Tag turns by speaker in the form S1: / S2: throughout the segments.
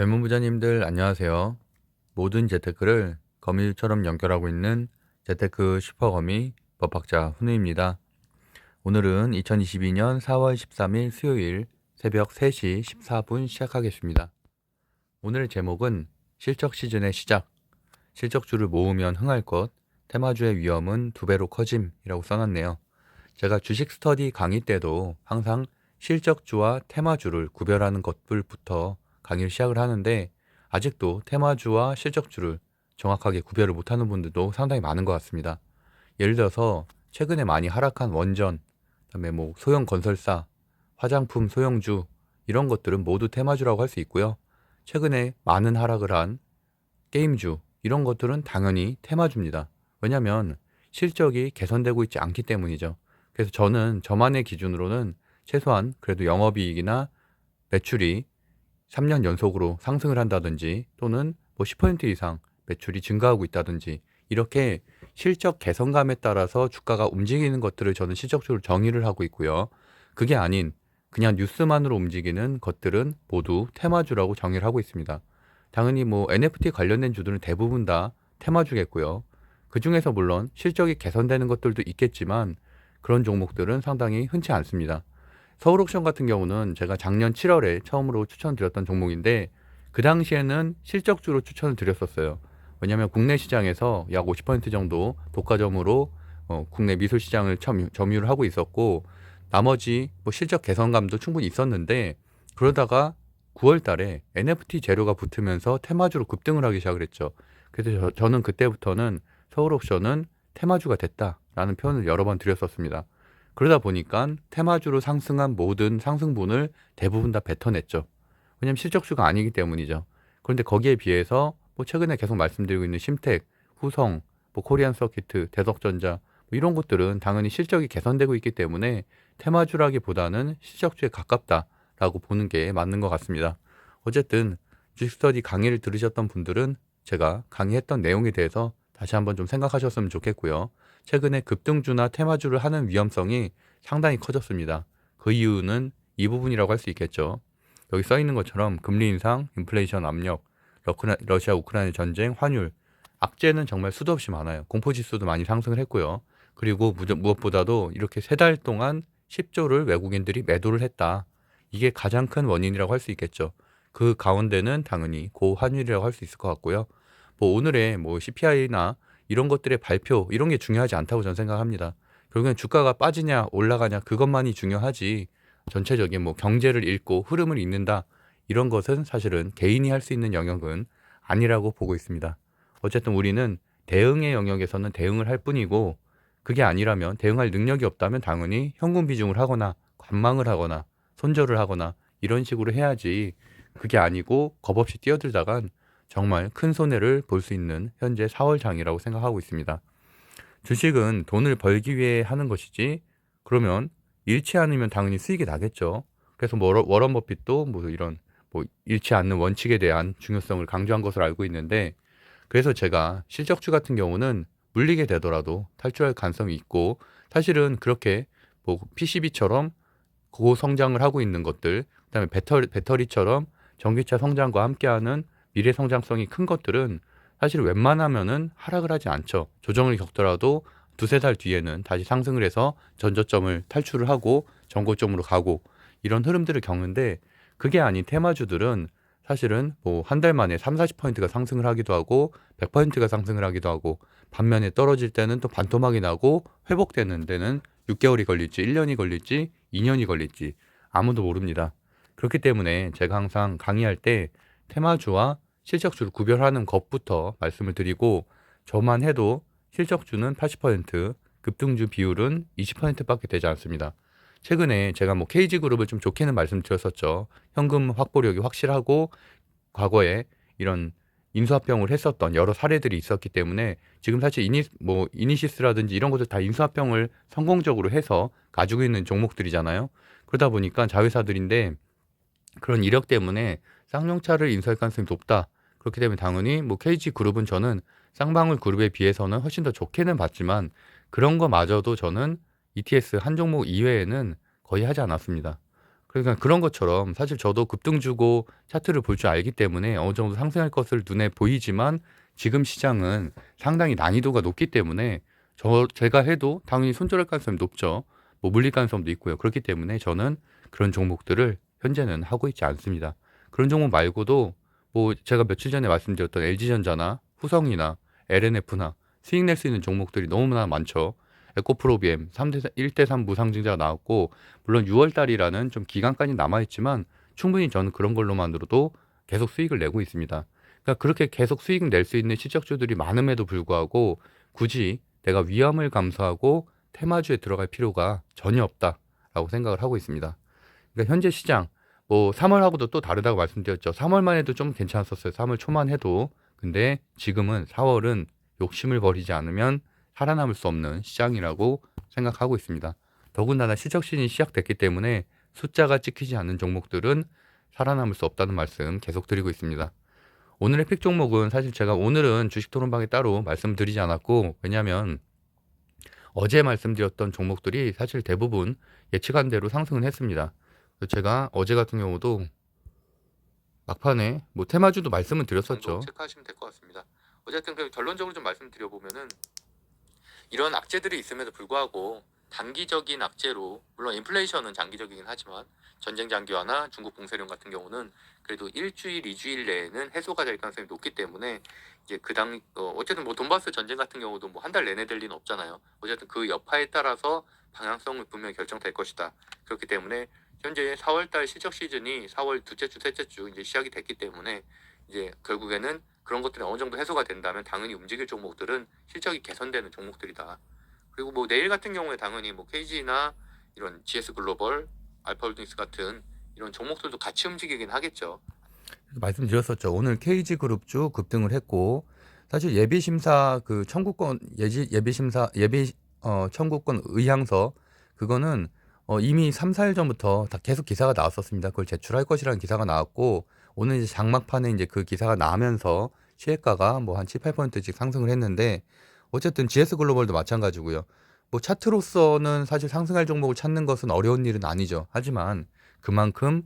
S1: 젊은 부자님들 안녕하세요. 모든 재테크를 거미줄처럼 연결하고 있는 재테크 슈퍼거미 법학자 훈우입니다. 오늘은 2022년 4월 13일 수요일 새벽 3시 14분 시작하겠습니다. 오늘의 제목은 실적 시즌의 시작, 실적주를 모으면 흥할 것, 테마주의 위험은 두 배로 커짐이라고 써놨네요. 제가 주식 스터디 강의 때도 항상 실적주와 테마주를 구별하는 것들부터 강의를 시작을 하는데 아직도 테마주와 실적주를 정확하게 구별을 못하는 분들도 상당히 많은 것 같습니다. 예를 들어서 최근에 많이 하락한 원전, 그다음에 뭐 소형 건설사, 화장품 소형주 이런 것들은 모두 테마주라고 할 수 있고요. 최근에 많은 하락을 한 게임주 이런 것들은 당연히 테마주입니다. 왜냐하면 실적이 개선되고 있지 않기 때문이죠. 그래서 저는 저만의 기준으로는 최소한 그래도 영업이익이나 매출이 3년 연속으로 상승을 한다든지 또는 뭐 10% 이상 매출이 증가하고 있다든지 이렇게 실적 개선감에 따라서 주가가 움직이는 것들을 저는 실적적으로 정의를 하고 있고요. 그게 아닌 그냥 뉴스만으로 움직이는 것들은 모두 테마주라고 정의를 하고 있습니다. 당연히 뭐 NFT 관련된 주들은 대부분 다 테마주겠고요. 그 중에서 물론 실적이 개선되는 것들도 있겠지만 그런 종목들은 상당히 흔치 않습니다. 서울옥션 같은 경우는 제가 작년 7월에 처음으로 추천드렸던 종목인데 그 당시에는 실적주로 추천을 드렸었어요. 왜냐하면 국내 시장에서 약 50% 정도 독과점으로 어, 국내 미술 시장을 점, 점유를 하고 있었고 나머지 뭐 실적 개선감도 충분히 있었는데 그러다가 9월 달에 NFT 재료가 붙으면서 테마주로 급등을 하기 시작을 했죠. 그래서 저, 는 그때부터는 서울옥션은 테마주가 됐다라는 표현을 여러 번 드렸었습니다. 그러다 보니까 테마주로 상승한 모든 상승분을 대부분 다 뱉어냈죠. 왜냐하면 실적주가 아니기 때문이죠. 그런데 거기에 비해서 뭐 최근에 계속 말씀드리고 있는 심택, 후성, 뭐 코리안 서키트, 대덕전자 뭐 이런 것들은 당연히 실적이 개선되고 있기 때문에 테마주라기보다는 실적주에 가깝다라고 보는 게 맞는 것 같습니다. 어쨌든 주식 스터디 강의를 들으셨던 분들은 제가 강의했던 내용에 대해서 다시 한번 좀 생각하셨으면 좋겠고요. 최근에 급등주나 테마주를 하는 위험성이 상당히 커졌습니다. 그 이유는 이 부분이라고 할 수 있겠죠. 여기 써 있는 것처럼 금리 인상, 인플레이션 압력, 러시아 우크라이나 전쟁, 환율, 악재는 정말 수도 없이 많아요. 공포 지수도 많이 상승을 했고요. 그리고 무엇보다도 이렇게 세 달 동안 10조를 외국인들이 매도를 했다. 이게 가장 큰 원인이라고 할 수 있겠죠. 그 가운데는 당연히 고환율이라고 할 수 있을 것 같고요. 뭐 오늘의 뭐 CPI나 이런 것들의 발표 이런 게 중요하지 않다고 저는 생각합니다. 결국엔 주가가 빠지냐 올라가냐 그것만이 중요하지 전체적인 뭐 경제를 읽고 흐름을 읽는다 이런 것은 사실은 개인이 할 수 있는 영역은 아니라고 보고 있습니다. 어쨌든 우리는 대응의 영역에서는 대응을 할 뿐이고 그게 아니라면 대응할 능력이 없다면 당연히 현금 비중을 하거나 관망을 하거나 손절을 하거나 이런 식으로 해야지 그게 아니고 겁없이 뛰어들다간 정말 큰 손해를 볼 수 있는 현재 4월 장이라고 생각하고 있습니다. 주식은 돈을 벌기 위해 하는 것이지 그러면 잃지 않으면 당연히 수익이 나겠죠. 그래서 뭐 워런 버핏도 뭐 이런 뭐 잃지 않는 원칙에 대한 중요성을 강조한 것을 알고 있는데 그래서 제가 실적주 같은 경우는 물리게 되더라도 탈출할 가능성이 있고 사실은 그렇게 뭐 PCB처럼 고성장을 하고 있는 것들 그다음에 배터리, 배터리처럼 전기차 성장과 함께하는 미래 성장성이 큰 것들은 사실 웬만하면은 하락을 하지 않죠. 조정을 겪더라도 두세 달 뒤에는 다시 상승을 해서 전저점을 탈출을 하고 전고점으로 가고 이런 흐름들을 겪는데 그게 아닌 테마주들은 사실은 뭐 한 달 만에 3, 40%가 상승을 하기도 하고 100%가 상승을 하기도 하고 반면에 떨어질 때는 또 반토막이 나고 회복되는 데는 6개월이 걸릴지 1년이 걸릴지 2년이 걸릴지 아무도 모릅니다. 그렇기 때문에 제가 항상 강의할 때 테마주와 실적주를 구별하는 것부터 말씀을 드리고 저만 해도 실적주는 80%, 급등주 비율은 20%밖에 되지 않습니다. 최근에 제가 뭐 KG그룹을 좀 좋게는 말씀드렸었죠. 현금 확보력이 확실하고 과거에 이런 인수합병을 했었던 여러 사례들이 있었기 때문에 지금 사실 이니 뭐 이니시스라든지 이런 것들 다 인수합병을 성공적으로 해서 가지고 있는 종목들이잖아요. 그러다 보니까 자회사들인데 그런 이력 때문에 쌍용차를 인수할 가능성이 높다. 그렇기 때문에 당연히 뭐 KG 그룹은 저는 쌍방울 그룹에 비해서는 훨씬 더 좋게는 봤지만 그런 거마저도 저는 ETS 한 종목 이외에는 거의 하지 않았습니다. 그러니까 그런 것처럼 사실 저도 급등 주고 차트를 볼 줄 알기 때문에 어느 정도 상승할 것을 눈에 보이지만 지금 시장은 상당히 난이도가 높기 때문에 저 제가 해도 당연히 손절할 가능성이 높죠. 뭐 물릴 가능성도 있고요. 그렇기 때문에 저는 그런 종목들을 현재는 하고 있지 않습니다. 그런 종목 말고도 뭐 제가 며칠 전에 말씀드렸던 LG전자나 후성이나 LNF나 수익 낼 수 있는 종목들이 너무나 많죠. 에코프로비엠 3대 1대3 무상증자가 나왔고 물론 6월 달이라는 좀 기간까지 남아 있지만 충분히 저는 그런 걸로만으로도 계속 수익을 내고 있습니다. 그러니까 그렇게 계속 수익 낼 수 있는 실적주들이 많음에도 불구하고 굳이 내가 위험을 감수하고 테마주에 들어갈 필요가 전혀 없다라고 생각을 하고 있습니다. 그러니까 현재 시장 뭐 3월하고도 또 다르다고 말씀드렸죠. 3월만 해도 좀 괜찮았었어요. 3월 초만 해도. 근데 지금은 4월은 욕심을 버리지 않으면 살아남을 수 없는 시장이라고 생각하고 있습니다. 더군다나 실적 시즌이 시작됐기 때문에 숫자가 찍히지 않는 종목들은 살아남을 수 없다는 말씀 계속 드리고 있습니다. 오늘의 픽 종목은 사실 제가 오늘은 주식 토론방에 따로 말씀드리지 않았고 왜냐하면 어제 말씀드렸던 종목들이 사실 대부분 예측한 대로 상승은 했습니다. 제가 어제 같은 경우도 막판에 뭐 테마주도 말씀을 드렸었죠. 체크하시면 될 것 같습니다. 어쨌든 그 결론적으로 좀 말씀드려 보면은 이런 악재들이 있음에도 불구하고 단기적인 악재로 물론 인플레이션은 장기적이긴 하지만 전쟁 장기화나 중국 봉쇄령 같은 경우는 그래도 일주일, 이주일 내에는 해소가 될 가능성이 높기 때문에 이제 그당 어, 어쨌든 뭐 돈바스 전쟁 같은 경우도 뭐 한 달 내내 될 리는 없잖아요. 어쨌든 그 여파에 따라서 방향성을 분명히 결정될 것이다. 그렇기 때문에 현재 4월달 실적 시즌이 4월 둘째 주, 셋째 주 이제 시작이 됐기 때문에 이제 결국에는 그런 것들이 어느 정도 해소가 된다면 당연히 움직일 종목들은 실적이 개선되는 종목들이다. 그리고 뭐 내일 같은 경우에 당연히 뭐 KG나 이런 GS 글로벌, 알파홀딩스 같은 이런 종목들도 같이 움직이긴 하겠죠. 말씀드렸었죠. 오늘 KG 그룹주 급등을 했고 사실 예비 심사 그 청구권 예지 예비 심사 예비 어 청구권 의향서 그거는 어 이미 3, 4일 전부터 다 계속 기사가 나왔었습니다. 그걸 제출할 것이라는 기사가 나왔고 오늘 이제 장막판에 이제 그 기사가 나면서 시혜가가 뭐 한 7, 8%씩 상승을 했는데 어쨌든 GS 글로벌도 마찬가지고요. 뭐 차트로서는 사실 상승할 종목을 찾는 것은 어려운 일은 아니죠. 하지만 그만큼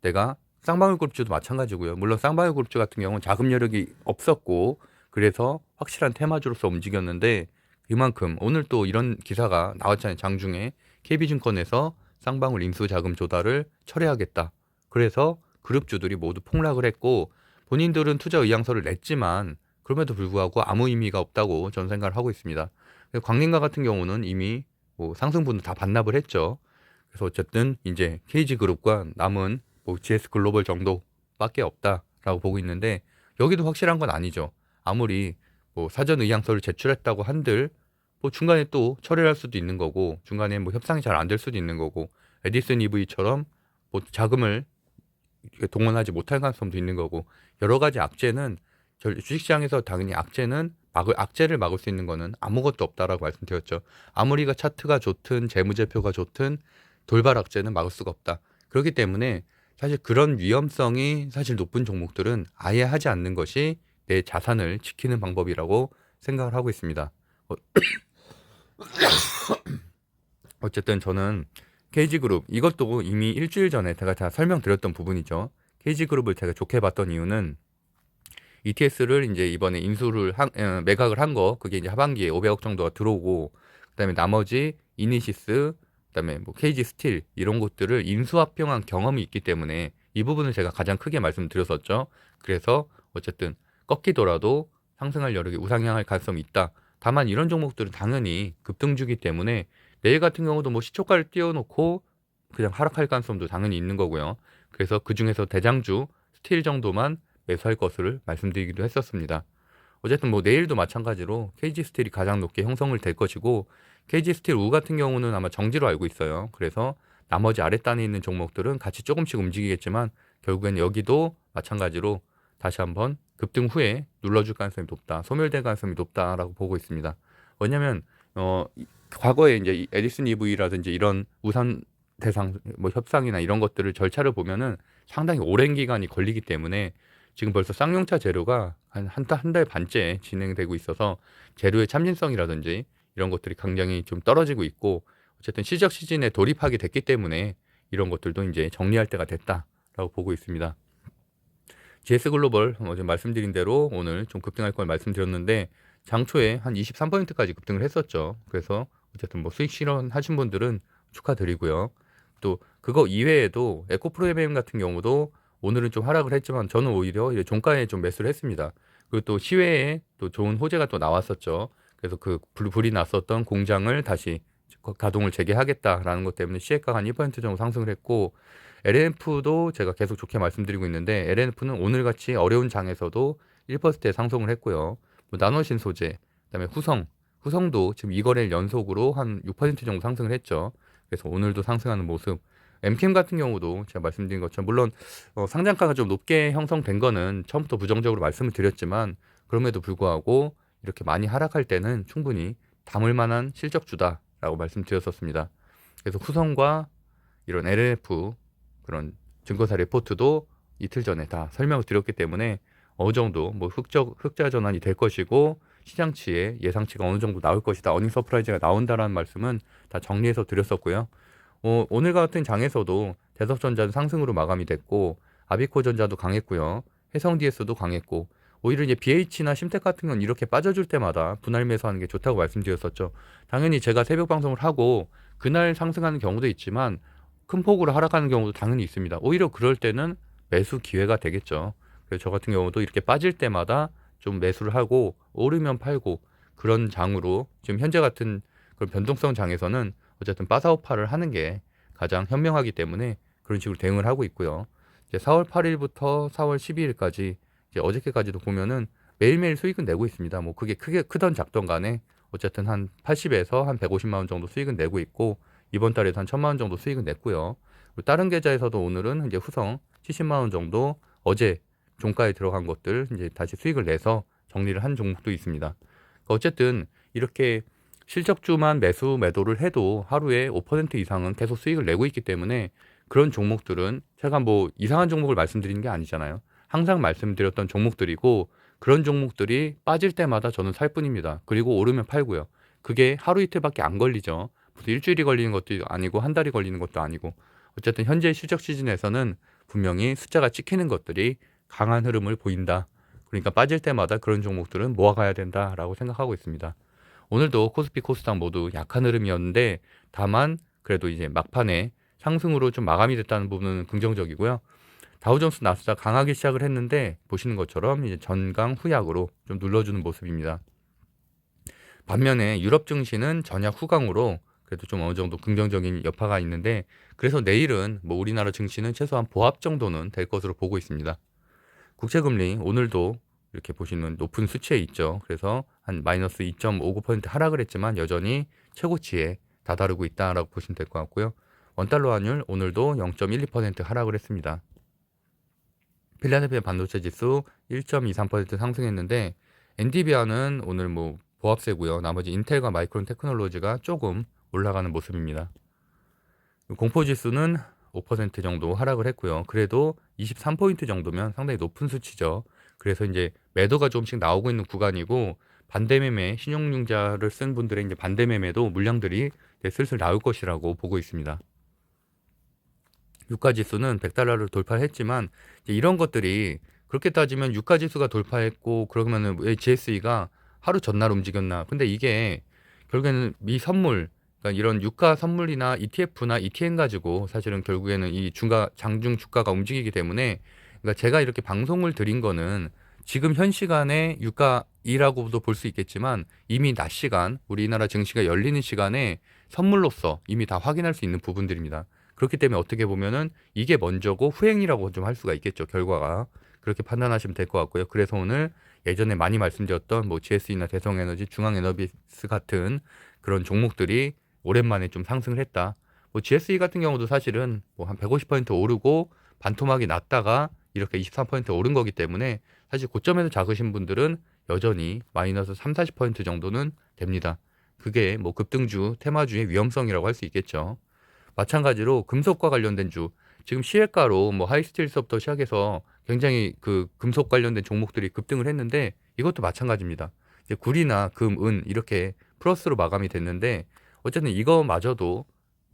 S1: 내가 쌍방울 그룹주도 마찬가지고요. 물론 쌍방울 그룹주 같은 경우는 자금 여력이 없었고 그래서 확실한 테마주로서 움직였는데 이만큼 오늘 또 이런 기사가 나왔잖아요. 장중에 KB증권에서 쌍방울 인수 자금 조달을 철회하겠다. 그래서 그룹주들이 모두 폭락을 했고 본인들은 투자 의향서를 냈지만 그럼에도 불구하고 아무 의미가 없다고 저는 생각을 하고 있습니다. 광림가 같은 경우는 이미 뭐 상승분도 다 반납을 했죠. 그래서 어쨌든 이제 KG그룹과 남은 뭐 GS 글로벌 정도밖에 없다라고 보고 있는데 여기도 확실한 건 아니죠. 아무리 뭐 사전 의향서를 제출했다고 한들 뭐 중간에 또 철회할 수도 있는 거고 중간에 뭐 협상이 잘 안 될 수도 있는 거고 에디슨 EV처럼 뭐 자금을 동원하지 못할 가능성도 있는 거고 여러 가지 악재는 주식시장에서 당연히 악재는 막을 악재를 막을 수 있는 거는 아무것도 없다라고 말씀드렸죠. 아무리가 차트가 좋든 재무제표가 좋든 돌발 악재는 막을 수가 없다. 그렇기 때문에 사실 그런 위험성이 사실 높은 종목들은 아예 하지 않는 것이 내 자산을 지키는 방법이라고 생각을 하고 있습니다. 어, 어쨌든 저는 KG그룹 이것도 이미 일주일 전에 제가 다 설명드렸던 부분이죠. KG그룹을 제가 좋게 봤던 이유는 ETS를 이제 이번에 인수를 한, 어, 매각을 한 거 그게 이제 하반기에 500억 정도가 들어오고 그다음에 나머지 이니시스 그다음에 뭐 KG 스틸 이런 것들을 인수합병한 경험이 있기 때문에 이 부분을 제가 가장 크게 말씀드렸었죠. 그래서 어쨌든 꺾이더라도 상승할 여력이 우상향할 가능성이 있다. 다만 이런 종목들은 당연히 급등주기 때문에 내일 같은 경우도 뭐 시초가를 띄워놓고 그냥 하락할 가능성도 당연히 있는 거고요. 그래서 그 중에서 대장주 스틸 정도만 매수할 것을 말씀드리기도 했었습니다. 어쨌든 뭐 내일도 마찬가지로 KG 스틸이 가장 높게 형성을 될 것이고 KG 스틸 우 같은 경우는 아마 정지로 알고 있어요. 그래서 나머지 아랫단에 있는 종목들은 같이 조금씩 움직이겠지만 결국엔 여기도 마찬가지로 다시 한번 급등 후에 눌러줄 가능성이 높다, 소멸될 가능성이 높다라고 보고 있습니다. 왜냐하면 어 과거에 이제 에디슨 EV라든지 이런 우산 대상 뭐 협상이나 이런 것들을 절차를 보면은 상당히 오랜 기간이 걸리기 때문에 지금 벌써 쌍용차 재료가 한한달한달 반째 진행되고 있어서 재료의 참신성이라든지 이런 것들이 굉장히 좀 떨어지고 있고 어쨌든 시적 시즌에 돌입하게 됐기 때문에 이런 것들도 이제 정리할 때가 됐다라고 보고 있습니다. GS 글로벌 어제 말씀드린 대로 오늘 좀 급등할 걸 말씀드렸는데 장초에 한 23%까지 급등을 했었죠. 그래서 어쨌든 뭐 수익 실현하신 분들은 축하드리고요. 또 그거 이외에도 에코프로엠 같은 경우도 오늘은 좀 하락을 했지만 저는 오히려 종가에 좀 매수를 했습니다. 그리고 또 시외에 또 좋은 호재가 또 나왔었죠. 그래서 그 불, 불이 났었던 공장을 다시 가동을 재개하겠다라는 것 때문에 시액가가 한 1% 정도 상승을 했고 LNF도 제가 계속 좋게 말씀드리고 있는데 LNF는 오늘같이 어려운 장에서도 1%의 상승을 했고요. 뭐 나노신 소재, 그다음에 후성, 후성도 지금 이거래일 연속으로 한 6% 정도 상승을 했죠. 그래서 오늘도 상승하는 모습. 엠캠 같은 경우도 제가 말씀드린 것처럼 물론 어, 상장가가 좀 높게 형성된 거는 처음부터 부정적으로 말씀을 드렸지만 그럼에도 불구하고 이렇게 많이 하락할 때는 충분히 담을 만한 실적주다라고 말씀드렸었습니다. 그래서 후성과 이런 LNF 그런 증거사 레포트도 이틀 전에 다 설명을 드렸기 때문에 어느 정도 뭐 흑적 흑자 전환이 될 것이고 시장치에 예상치가 어느 정도 나올 것이다. 어닝 서프라이즈가 나온다라는 말씀은 다 정리해서 드렸었고요. 어, 오늘 같은 장에서도 대섭전자는 상승으로 마감이 됐고 아비코전자도 강했고요. 해성 DS도 강했고 오히려 이제 BH나 심텍 같은 건 이렇게 빠져줄 때마다 분할 매수하는 게 좋다고 말씀드렸었죠. 당연히 제가 새벽 방송을 하고 그날 상승하는 경우도 있지만 큰 폭으로 하락하는 경우도 당연히 있습니다. 오히려 그럴 때는 매수 기회가 되겠죠. 그래서 저 같은 경우도 이렇게 빠질 때마다 좀 매수를 하고 오르면 팔고 그런 장으로 지금 현재 같은 그런 변동성 장에서는 어쨌든 빠사오파를 하는 게 가장 현명하기 때문에 그런 식으로 대응을 하고 있고요. 이제 4월 8일부터 4월 12일까지 이제 어저께까지도 보면은 매일매일 수익은 내고 있습니다. 뭐 그게 크게 크던 작던 간에 어쨌든 한 80에서 한 150만 원 정도 수익은 내고 있고 이번 달에도 한 1000만 원 정도 수익은 냈고요. 다른 계좌에서도 오늘은 이제 후성 70만 원 정도 어제 종가에 들어간 것들 이제 다시 수익을 내서 정리를 한 종목도 있습니다. 그러니까 어쨌든 이렇게 실적주만 매수 매도를 해도 하루에 5% 이상은 계속 수익을 내고 있기 때문에 그런 종목들은 제가 뭐 이상한 종목을 말씀드리는 게 아니잖아요. 항상 말씀드렸던 종목들이고 그런 종목들이 빠질 때마다 저는 살 뿐입니다. 그리고 오르면 팔고요. 그게 하루 이틀밖에 안 걸리죠. 일주일이 걸리는 것도 아니고 한 달이 걸리는 것도 아니고 어쨌든 현재 실적 시즌에서는 분명히 숫자가 찍히는 것들이 강한 흐름을 보인다. 그러니까 빠질 때마다 그런 종목들은 모아가야 된다라고 생각하고 있습니다. 오늘도 코스피 코스닥 모두 약한 흐름이었는데 다만 그래도 이제 막판에 상승으로 좀 마감이 됐다는 부분은 긍정적이고요. 다우존스 나스닥 강하게 시작을 했는데 보시는 것처럼 이제 전강 후약으로 좀 눌러주는 모습입니다. 반면에 유럽 증시는 전약 후강으로 그래도 좀 어느 정도 긍정적인 여파가 있는데 그래서 내일은 뭐 우리나라 증시는 최소한 보합 정도는 될 것으로 보고 있습니다. 국채금리 오늘도 이렇게 보시는 높은 수치에 있죠. 그래서 한 마이너스 2.59% 하락을 했지만 여전히 최고치에 다다르고 있다라고 보시면 될 것 같고요. 원달러 환율 오늘도 0.12% 하락을 했습니다. 필라델피아 반도체 지수 1.23% 상승했는데 엔디비아는 오늘 뭐 보합세고요. 나머지 인텔과 마이크론 테크놀로지가 조금 올라가는 모습입니다. 공포 지수는 5% 정도 하락을 했고요. 그래도 23포인트 정도면 상당히 높은 수치죠. 그래서 이제 매도가 조금씩 나오고 있는 구간이고 반대매매 신용융자를 쓴 분들의 이제 반대매매도 물량들이 슬슬 나올 것이라고 보고 있습니다. 유가 지수는 100달러를 돌파했지만 이런 것들이 그렇게 따지면 유가 지수가 돌파했고 그러면은 왜 GSE가 하루 전날 움직였나? 근데 이게 결국에는 미 선물 그러니까 이런 유가 선물이나 ETF나 ETN 가지고 사실은 결국에는 이 중가 장중 주가가 움직이기 때문에 그러니까 제가 이렇게 방송을 드린 거는 지금 현 시간에 유가이라고도 볼 수 있겠지만 이미 낮 시간 우리나라 증시가 열리는 시간에 선물로서 이미 다 확인할 수 있는 부분들입니다. 그렇기 때문에 어떻게 보면은 이게 먼저고 후행이라고 좀 할 수가 있겠죠. 결과가 그렇게 판단하시면 될 것 같고요. 그래서 오늘 예전에 많이 말씀드렸던 뭐 GS나 대성에너지, 중앙에너비스 같은 그런 종목들이 오랜만에 좀 상승을 했다. 뭐 GSE 같은 경우도 사실은 뭐 한 150% 오르고 반토막이 났다가 이렇게 23% 오른 거기 때문에 사실 고점에서 작으신 분들은 여전히 마이너스 3, 40% 정도는 됩니다. 그게 뭐 급등주, 테마주의 위험성이라고 할 수 있겠죠. 마찬가지로 금속과 관련된 주, 지금 시외가로 뭐 하이스틸서부터 시작해서 굉장히 그 금속 관련된 종목들이 급등을 했는데 이것도 마찬가지입니다. 이제 구리나 금, 은 이렇게 플러스로 마감이 됐는데 어쨌든 이거마저도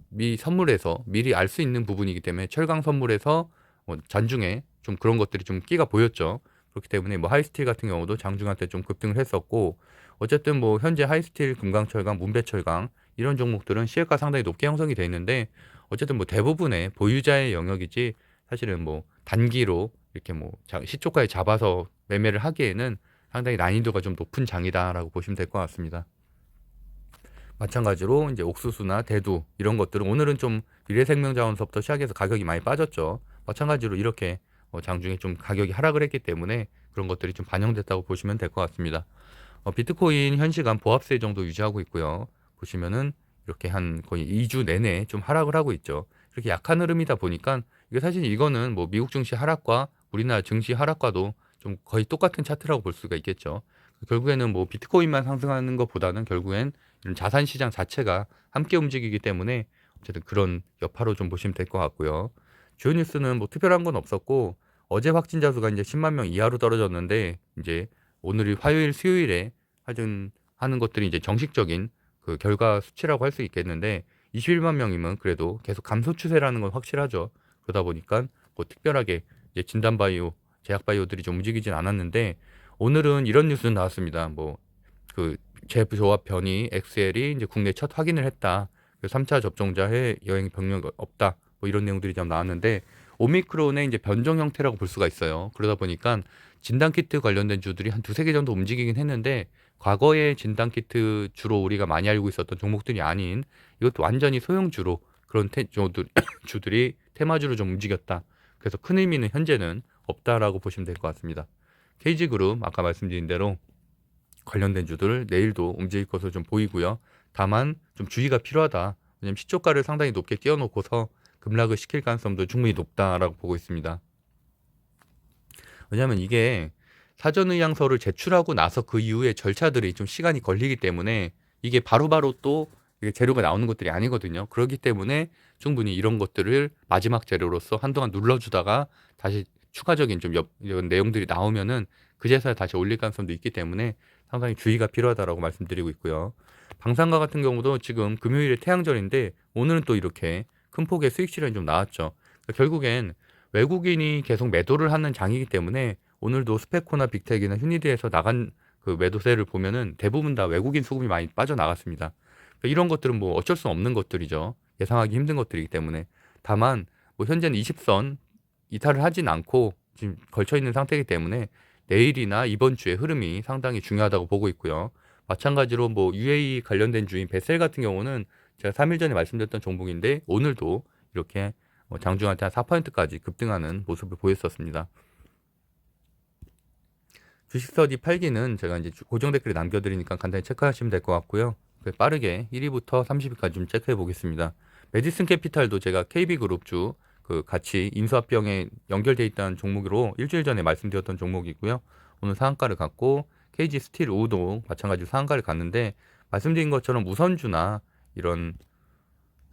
S1: 미 선물에서 미리 알 수 있는 부분이기 때문에 철강 선물에서 뭐 잔중에 좀 그런 것들이 좀 끼가 보였죠. 그렇기 때문에 뭐 하이스틸 같은 경우도 장중한테 좀 급등을 했었고 어쨌든 뭐 현재 하이스틸, 금강철강, 문배철강 이런 종목들은 시혜가 상당히 높게 형성이 돼 있는데 어쨌든 뭐 대부분의 보유자의 영역이지 사실은 뭐 단기로 이렇게 뭐 자- 시초가에 잡아서 매매를 하기에는 상당히 난이도가 좀 높은 장이다라고 보시면 될 것 같습니다. 마찬가지로 이제 옥수수나 대두 이런 것들은 오늘은 좀 미래생명자원서부터 시작해서 가격이 많이 빠졌죠. 마찬가지로 이렇게 어, 장중에 좀 가격이 하락을 했기 때문에 그런 것들이 좀 반영됐다고 보시면 될 것 같습니다. 어, 비트코인 현 시간 보합세 정도 유지하고 있고요. 보시면은 이렇게 한 거의 2주 내내 좀 하락을 하고 있죠. 이렇게 약한 흐름이다 보니까 이게 사실 이거는 뭐 미국 증시 하락과 우리나라 증시 하락과도 좀 거의 똑같은 차트라고 볼 수가 있겠죠. 결국에는 뭐 비트코인만 상승하는 것보다는 결국엔 이런 자산 시장 자체가 함께 움직이기 때문에 어쨌든 그런 여파로 좀 보시면 될 것 같고요. 주요 뉴스는 뭐 특별한 건 없었고 어제 확진자 수가 이제 10만 명 이하로 떨어졌는데 이제 오늘이 화요일 수요일에 하여튼 하는 것들이 이제 정식적인 그 결과 수치라고 할 수 있겠는데 21만 명이면 그래도 계속 감소 추세라는 건 확실하죠. 그러다 보니까 뭐 특별하게 이제 진단 바이오, 제약 바이오들이 좀 움직이진 않았는데 오늘은 이런 뉴스는 나왔습니다. 뭐 그 제조합 변이 엑셀이 이제 국내 첫 확인을 했다. 그 3차 접종자 해외 여행 병력 없다. 뭐 이런 내용들이 좀 나왔는데 오미크론의 이제 변종 형태라고 볼 수가 있어요. 그러다 보니까 진단 키트 관련된 주들이 한 두세 개 정도 움직이긴 했는데 과거에 진단 키트 주로 우리가 많이 알고 있었던 종목들이 아닌 이것도 완전히 소형주로 그런 테, 주들, 주들이 테마주로 좀 움직였다. 그래서 큰 의미는 현재는 없다라고 보시면 될 것 같습니다. KG그룹 아까 말씀드린 대로 관련된 주들 내일도 움직일 것으로 좀 보이고요. 다만 좀 주의가 필요하다. 왜냐면 시초가를 상당히 높게 띄워놓고서 급락을 시킬 가능성도 충분히 높다라고 보고 있습니다. 왜냐하면 이게 사전 의향서를 제출하고 나서 그 이후에 절차들이 좀 시간이 걸리기 때문에 이게 바로바로 또 재료가 나오는 것들이 아니거든요. 그렇기 때문에 충분히 이런 것들을 마지막 재료로서 한동안 눌러주다가 다시 추가적인 좀 여- 이런 내용들이 나오면은 그제서야 다시 올릴 가능성도 있기 때문에 상당히 주의가 필요하다라고 말씀드리고 있고요. 방산가 같은 경우도 지금 금요일에 태양절인데 오늘은 또 이렇게 큰 폭의 수익 실현이 좀 나왔죠. 그러니까 결국엔 외국인이 계속 매도를 하는 장이기 때문에 오늘도 스페코나 빅텍이나 휴니드에서 나간 그 매도세를 보면은 대부분 다 외국인 수급이 많이 빠져나갔습니다. 그러니까 이런 것들은 뭐 어쩔 수 없는 것들이죠. 예상하기 힘든 것들이기 때문에. 다만 뭐 현재는 20선 이탈을 하진 않고 지금 걸쳐 있는 상태이기 때문에 내일이나 이번 주의 흐름이 상당히 중요하다고 보고 있고요. 마찬가지로 뭐 UAE 관련된 주인 베셀 같은 경우는 제가 3일 전에 말씀드렸던 종목인데 오늘도 이렇게 뭐 장중한테 한 4%까지 급등하는 모습을 보였었습니다. 주식 서디 8기는 제가 이제 주- 고정 댓글에 남겨드리니까 간단히 체크하시면 될 것 같고요. 그 빠르게 1위부터 30위까지 좀 체크해 보겠습니다. 메디슨 캐피탈도 제가 KB그룹 주 그 같이 인수합병에 연결돼 있다는 종목으로 일주일 전에 말씀드렸던 종목이고요. 오늘 상한가를 갖고 KG 스틸 우도 마찬가지로 상한가를 갔는데 말씀드린 것처럼 우선주나 이런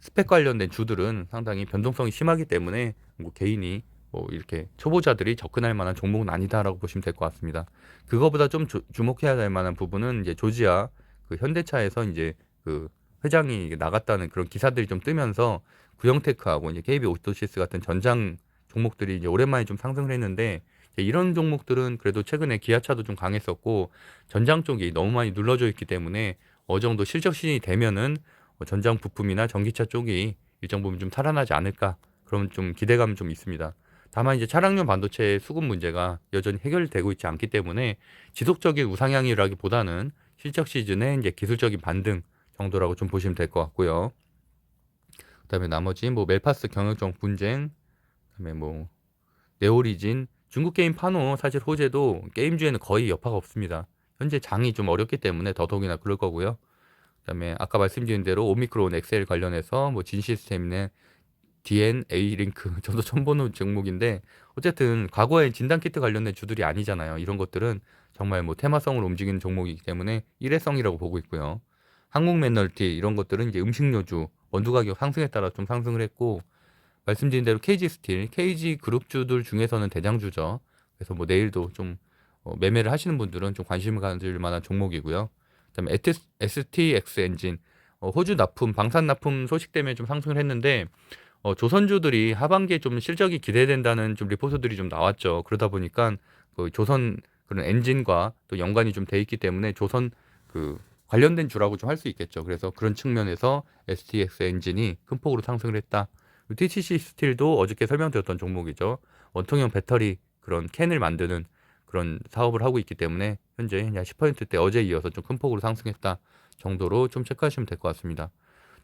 S1: 스펙 관련된 주들은 상당히 변동성이 심하기 때문에 뭐 개인이 뭐 이렇게 초보자들이 접근할 만한 종목은 아니다라고 보시면 될 것 같습니다. 그거보다 좀 주, 주목해야 될 만한 부분은 이제 조지아 그 현대차에서 이제 그 회장이 나갔다는 그런 기사들이 좀 뜨면서 구형테크하고 이제 KB 오토시스 같은 전장 종목들이 이제 오랜만에 좀 상승을 했는데 이런 종목들은 그래도 최근에 기아차도 좀 강했었고 전장 쪽이 너무 많이 눌러져 있기 때문에 어느 정도 실적 시즌이 되면은 뭐 전장 부품이나 전기차 쪽이 일정 부분 좀 살아나지 않을까 그런 좀 기대감은 좀 있습니다. 다만 이제 차량용 반도체의 수급 문제가 여전히 해결되고 있지 않기 때문에 지속적인 우상향이라기보다는 실적 시즌에 이제 기술적인 반등 정도라고 좀 보시면 될 것 같고요. 그다음에 나머지 뭐 멜파스 경영적 분쟁, 그다음에 뭐 네오리진, 중국 게임 파노 사실 호재도 게임주에는 거의 여파가 없습니다. 현재 장이 좀 어렵기 때문에 더더욱이나 그럴 거고요. 그다음에 아까 말씀드린 대로 오미크론 엑셀 관련해서 뭐 진 시스템의 DNA 링크 저도 처음 보는 종목인데 어쨌든 과거에 진단 키트 관련된 주들이 아니잖아요. 이런 것들은 정말 뭐 테마성으로 움직이는 종목이기 때문에 일회성이라고 보고 있고요. 한국 맨널티 이런 것들은 이제 음식료주 원두 가격 상승에 따라 좀 상승을 했고 말씀드린 대로 KG 스틸, KG 그룹주들 중에서는 대장주죠. 그래서 뭐 내일도 좀 어, 매매를 하시는 분들은 좀 관심을 가질 만한 종목이고요. 그다음에 STX 엔진 어, 호주 납품, 방산 납품 소식 때문에 좀 상승을 했는데 어, 조선주들이 하반기에 좀 실적이 기대된다는 좀 리포트들이 좀 나왔죠. 그러다 보니까 그 조선 그런 엔진과 또 연관이 좀 돼 있기 때문에 조선 그 관련된 주라고 좀 할 수 있겠죠. 그래서 그런 측면에서 STX 엔진이 큰 폭으로 상승을 했다. TCC 스틸도 어저께 설명드렸던 종목이죠. 원통형 배터리 그런 캔을 만드는 그런 사업을 하고 있기 때문에 현재 그냥 10%대 어제 이어서 좀 큰 폭으로 상승했다 정도로 좀 체크하시면 될 것 같습니다.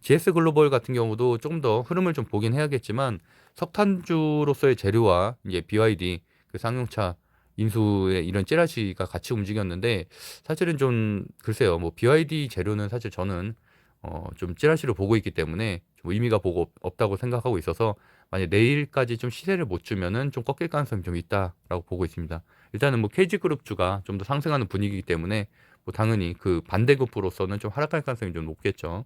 S1: GS 글로벌 같은 경우도 조금 더 흐름을 좀 보긴 해야겠지만 석탄주로서의 재료와 이제 BYD 그 쌍용차 인수의 이런 찌라시가 같이 움직였는데 사실은 좀 글쎄요 뭐 BYD 재료는 사실 저는 어 좀 찌라시로 보고 있기 때문에 좀 의미가 보고 없다고 생각하고 있어서 만약 내일까지 좀 시세를 못 주면은 좀 꺾일 가능성이 좀 있다라고 보고 있습니다. 일단은 뭐 KG그룹주가 좀 더 상승하는 분위기이기 때문에 뭐 당연히 그 반대급부로서는 좀 하락할 가능성이 좀 높겠죠.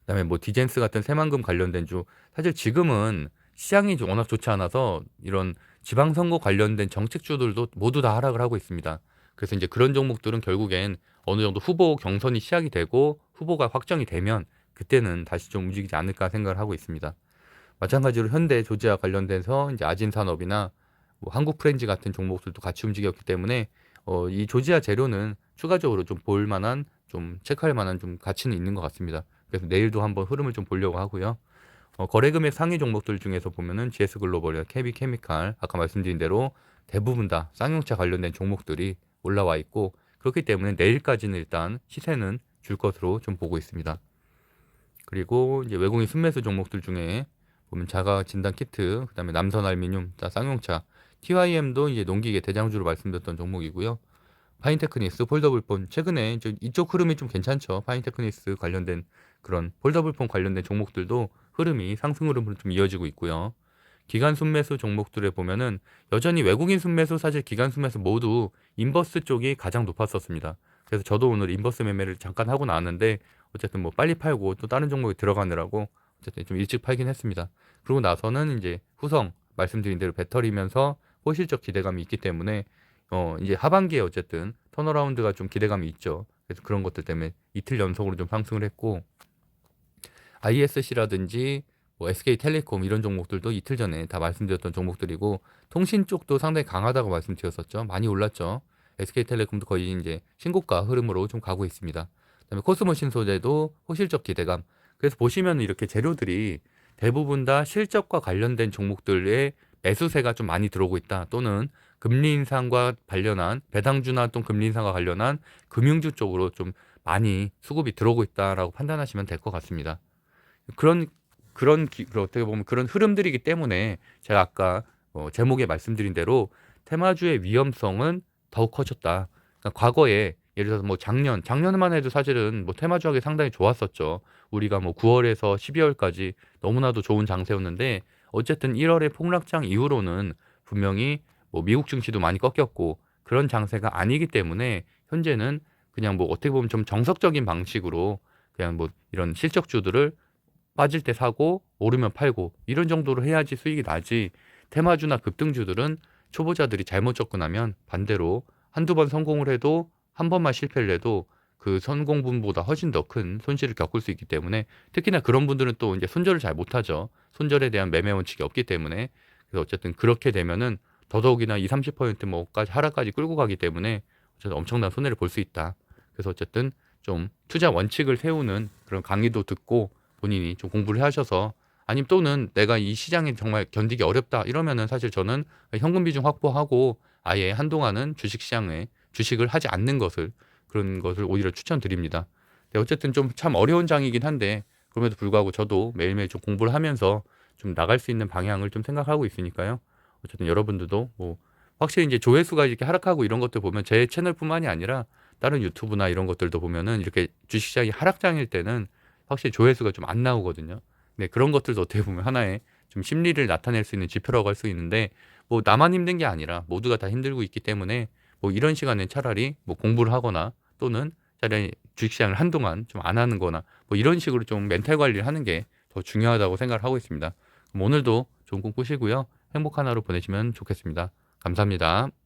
S1: 그다음에 뭐 디젠스 같은 새만금 관련된 주 사실 지금은 시장이 좀 워낙 좋지 않아서 이런 지방선거 관련된 정책주들도 모두 다 하락을 하고 있습니다. 그래서 이제 그런 종목들은 결국엔 어느 정도 후보 경선이 시작이 되고 후보가 확정이 되면 그때는 다시 좀 움직이지 않을까 생각을 하고 있습니다. 마찬가지로 현대 조지아 관련돼서 이제 아진산업이나 뭐 한국 프렌즈 같은 종목들도 같이 움직였기 때문에 어, 이 조지아 재료는 추가적으로 좀 볼 만한 좀 체크할 만한 좀 가치는 있는 것 같습니다. 그래서 내일도 한번 흐름을 좀 보려고 하고요. 어, 거래 금액 상위 종목들 중에서 보면은 GS 글로벌이나 KB 케미칼 아까 말씀드린 대로 대부분 다 쌍용차 관련된 종목들이 올라와 있고 그렇기 때문에 내일까지는 일단 시세는 줄 것으로 좀 보고 있습니다. 그리고 이제 외국인 순매수 종목들 중에 보면 자가 진단 키트, 그다음에 남선 알미늄, 쌍용차, TYM도 이제 농기계 대장주로 말씀드렸던 종목이고요. 파인테크니스, 폴더블폰 최근에 이쪽 흐름이 좀 괜찮죠. 파인테크니스 관련된 그런 폴더블폰 관련된 종목들도 흐름이 상승 흐름으로 좀 이어지고 있고요. 기간 순매수 종목들에 보면은 여전히 외국인 순매수 사실 기간 순매수 모두 인버스 쪽이 가장 높았었습니다. 그래서 저도 오늘 인버스 매매를 잠깐 하고 나왔는데 어쨌든 뭐 빨리 팔고 또 다른 종목에 들어가느라고 어쨌든 좀 일찍 팔긴 했습니다. 그러고 나서는 이제 후성 말씀드린 대로 배터리면서 호실적 기대감이 있기 때문에 어 이제 하반기에 어쨌든 턴어라운드가 좀 기대감이 있죠. 그래서 그런 것들 때문에 이틀 연속으로 좀 상승을 했고 ISC라든지 뭐 SK텔레콤 이런 종목들도 이틀 전에 다 말씀드렸던 종목들이고 통신 쪽도 상당히 강하다고 말씀드렸었죠. 많이 올랐죠. SK텔레콤도 거의 이제 신고가 흐름으로 좀 가고 있습니다. 그다음에 코스모 신 소재도 호실적 기대감. 그래서 보시면 이렇게 재료들이 대부분 다 실적과 관련된 종목들의 매수세가 좀 많이 들어오고 있다. 또는 금리 인상과 관련한 배당주나 또 금리 인상과 관련한 금융주 쪽으로 좀 많이 수급이 들어오고 있다라고 판단하시면 될 것 같습니다. 그런 그런 기, 어떻게 보면 그런 흐름들이기 때문에 제가 아까 어, 제목에 말씀드린 대로 테마주의 위험성은 더욱 커졌다. 그러니까 과거에 예를 들어서 뭐 작년 작년만 해도 사실은 뭐 테마주하기 상당히 좋았었죠. 우리가 뭐 9월에서 12월까지 너무나도 좋은 장세였는데 어쨌든 1월의 폭락장 이후로는 분명히 뭐 미국 증시도 많이 꺾였고 그런 장세가 아니기 때문에 현재는 그냥 뭐 어떻게 보면 좀 정석적인 방식으로 그냥 뭐 이런 실적주들을 빠질 때 사고 오르면 팔고 이런 정도로 해야지 수익이 나지 테마주나 급등주들은 초보자들이 잘못 접근하면 반대로 한두 번 성공을 해도 한 번만 실패를 해도 그 성공분보다 훨씬 더 큰 손실을 겪을 수 있기 때문에 특히나 그런 분들은 또 이제 손절을 잘 못하죠. 손절에 대한 매매 원칙이 없기 때문에 그래서 어쨌든 그렇게 되면은 더더욱이나 2, 30% 뭐까지 하락까지 끌고 가기 때문에 어쨌든 엄청난 손해를 볼 수 있다. 그래서 어쨌든 좀 투자 원칙을 세우는 그런 강의도 듣고 본인이 좀 공부를 하셔서 아니면 또는 내가 이 시장에 정말 견디기 어렵다 이러면은 사실 저는 현금 비중 확보하고 아예 한동안은 주식 시장에 주식을 하지 않는 것을 그런 것을 오히려 추천드립니다. 네, 어쨌든 좀 참 어려운 장이긴 한데 그럼에도 불구하고 저도 매일매일 좀 공부를 하면서 좀 나갈 수 있는 방향을 좀 생각하고 있으니까요. 어쨌든 여러분들도 뭐 확실히 이제 조회수가 이렇게 하락하고 이런 것들 보면 제 채널뿐만이 아니라 다른 유튜브나 이런 것들도 보면은 이렇게 주식시장이 하락장일 때는 확실히 조회수가 좀 안 나오거든요. 네, 그런 것들도 어떻게 보면 하나의 좀 심리를 나타낼 수 있는 지표라고 할 수 있는데 뭐 나만 힘든 게 아니라 모두가 다 힘들고 있기 때문에 뭐 이런 시간에 차라리 뭐 공부를 하거나 또는 차라리 주식시장을 한동안 좀 안 하는 거나 뭐 이런 식으로 좀 멘탈 관리를 하는 게 더 중요하다고 생각을 하고 있습니다. 오늘도 좋은 꿈 꾸시고요. 행복한 하루 보내시면 좋겠습니다. 감사합니다.